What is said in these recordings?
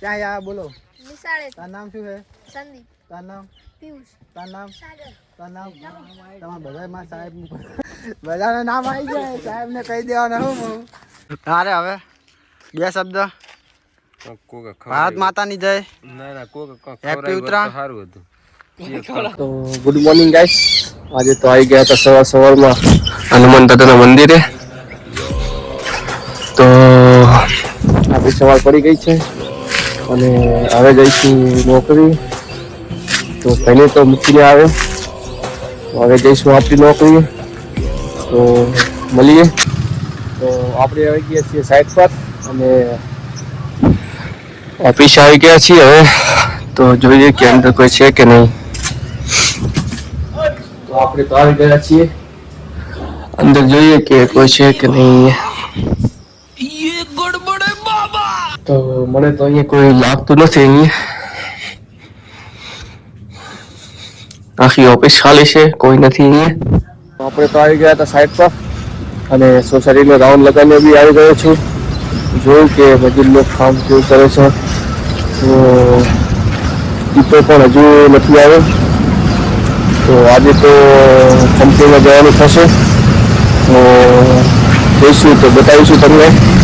ક્યાં આયા બોલો. નિશાળે તારું નામ શું છે? સંદીપ. તારું નામ? પિયુષ. તારું નામ? સાગર. તારું નામ? તમારા બધા માં સાહેબ બધાના નામ આવી જાય સાહેબ ને કહી દેવાના હું તારે હવે. બે શબ્દ. ભારત માતાની જય. ના ના કોક Happy ઉત્તરાયણ. સારું હતું. તો ગુડ મોર્નિંગ ગાઈસ આજે તો આવી ગયા હતા સવાર સવારમાં. હનુમાન દાદાના મંદિરે. તો આપણી સવાર પડી ગઈ છે. અને હવે જઈશું નોકરી. તો પહેલે તો મૂકીને આવ્યો હવે જઈશું આપણી નોકરી. તો મળીએ. તો આપણે આવી ગયા છીએ સાઈડ પર અને ઓફિસ આવી ગયા છીએ હવે. તો જોઈએ કે અંદર કોઈ છે કે નહીં. તો આપણે તો આવી ગયા છીએ. અંદર જોઈએ કે કોઈ છે કે નહીં. તો મને તો અહીંયા કોઈ લાગતું નથી અહીંયા આખી ઓફિસ ખાલી છે, કોઈ નથી અહીંયા. આપણે તો આવી ગયા હતા સાઈડ પર અને સોસાયટીનો રાઉન્ડ લગાવીને બી આવી ગયો છું. જોયું કે મજૂર લોકો કામ કેવું કરે છે. તો દીપો પણ હજુ નથી આવ્યો. તો આજે તો કંપનીમાં જવાનું થશે. તો જઈશું, તો બતાવીશું તમને.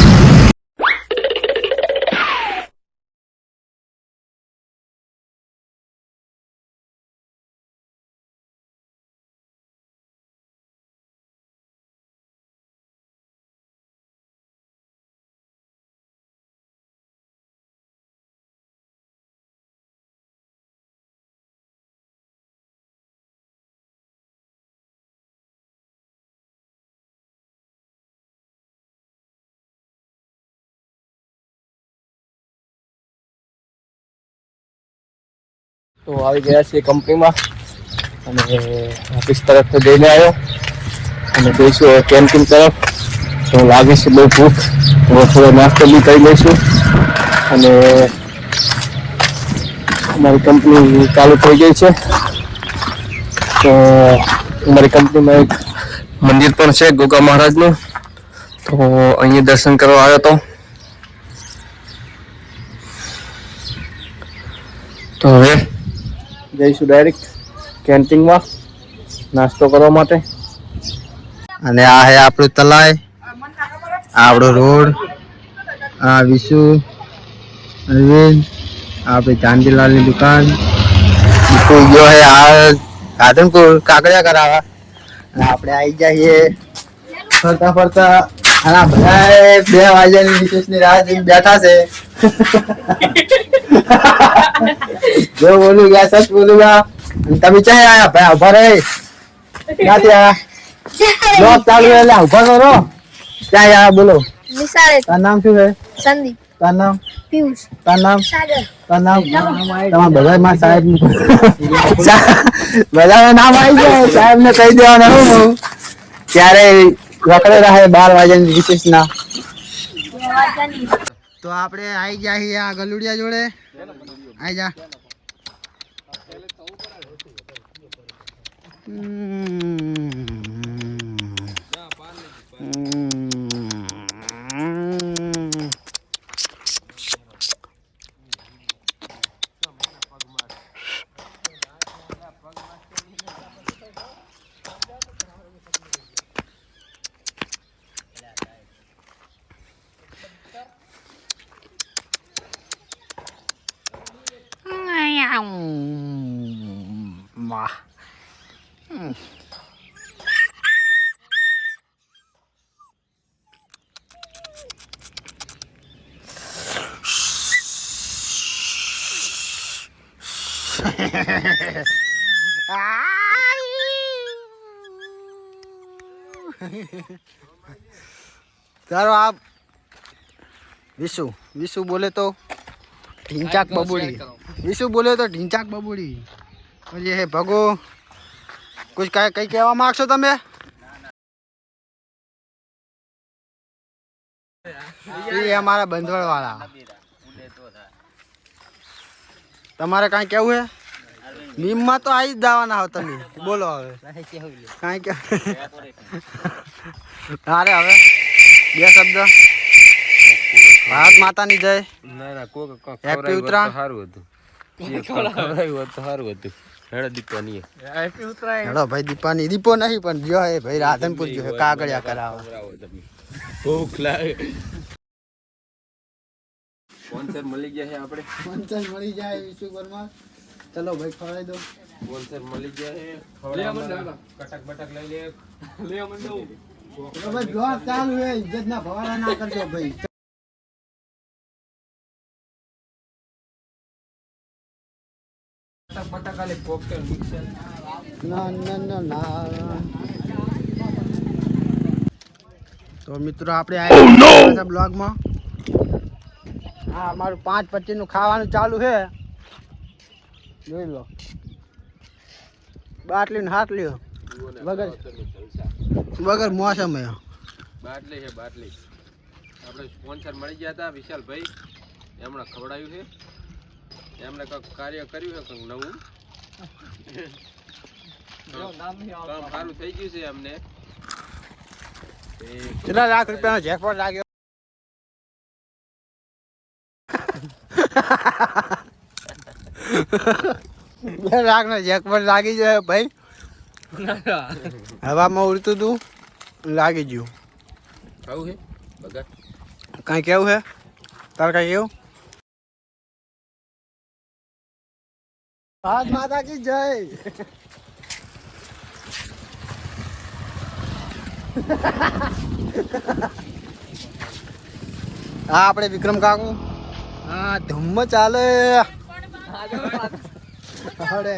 તો આવી ગયા છીએ કંપનીમાં. અને ઓફિસ તરફ જઈને આવ્યો. અને જઈશું કેન્ટીન તરફ. તો લાગે છે બહુ ભૂખ. તો થોડો નાસ્તો બી કરી લઈશું. અને અમારી કંપની ચાલુ થઈ ગઈ છે. તો અમારી કંપનીમાં એક મંદિર પણ છે, ગોગા મહારાજનું. તો અહીંયા દર્શન કરવા આવ્યો હતો તો હવે જઈશું ડાયરેક્ટ કેન્ટીનમાં નાસ્તો કરવા માટે. અને આ હે આપણું તલાય, આપણો રોડ, આ વિશુ, અરવિંદ આપણી ચાંદીલાલની દુકાન ગયો હે આ રાધનપુર કાકડિયા કરાવવા અને આપણે આવી જઈએ ફરતા ફરતા, અને બધા બે વાગ્યાની વિશેષની રાહ જોઈને બેઠા છે. જો બોલું ગયા સચ બોલું ગયા. તમે ચાહે આયા? ભાઈ ઊભા રહે. ક્યાંથી આયા? લોક ચાલુ એટલે ઊભા કરો ક્યાં આયા? બોલો. નિશાળે. તાર નામ શું છે? સંદીપ. તાર નામ? પિયુષ. તાર નામ? સાગર. તારું નામ? તમારા બધા માં સાહેબ બધા નામ આવી જાય. સાહેબ ને કહી દેવાના હું ત્યારે રખડે રહે બાર વાગ્યાની વિશેષ ના તો આપણે આવી ગયા આ ગલુડિયા જોડે. આવી જા. Mm-hmm. ચાલો આપ વિશુ વિશુ બોલે તો ઢીંચાક બબુડી. વિશુ બોલે તો ઢીંચાક બબુડી. બોલીએ હે ભગો કુછ કઈ કઈ કહેવા માંગશો તમે? એ અમારા બંધવળ વાળા તમારે કાંઈ કેવું હે? મીમમાં તો આવી જ દાવાના હો તમે. બોલો હવે. કાંઈ કે તારે હવે. બે શબ્દ. ભારત માતાની જય. હોત ઉત્તરાયણ. સારું હતું. ખવડાવ્યું હોત સારું હતું. હેડો દીપા નહીં હેડો ભાઈ દીપાની દીપો નહીં પણ જો એ ભાઈ રાધનપુર જો કાગળિયા કરાવે. ભૂખ લાગે. સ્પોન્સર મળી ગયા છે આપણે? મળી જાય વિશ્વભરમાં ચલો ભાઈ ખવડાવી દો. સ્પોન્સર મળી ગયા છે ખવડાવવાના. કટક બટક લઈ લે. ચલો ભાઈ બ્લોગ ચાલુ હે ઇજ્જત ના કરજો ભાઈ. કટક કોકટેલ મિક્સર ના ના ના ના તો મિત્રો આપણે આ બ્લોગમાં હા અમારું પાંચ પચીસનું ખાવાનું ચાલુ છે। જોઈ લો। બાટલી ને હાથ લ્યો। વગર વગર મોસમ. બાટલી છે બાટલી. આપણે સ્પોન્સર મળી ગયા હતા વિશાલભાઈ. એમણે ખવડાવ્યું છે. એમણે કંઈક કાર્ય કર્યું છે કંઈક નવું? કામ સારું થઈ ગયું છે એમને. કેટલા લાખ રૂપિયાનો જેકપોટ લાગ્યો? બે લાખ નો જેકપોટ લાગી જાય ભાઈ. હવામાં ઉડતું તું લાગી ગયું. આવું છે? કઈ કેવું છે? તારે કઈ કેવું આજ માતા કી જય હા આપણે વિક્રમ કાકુ હા ધૂમ ચાલે અરે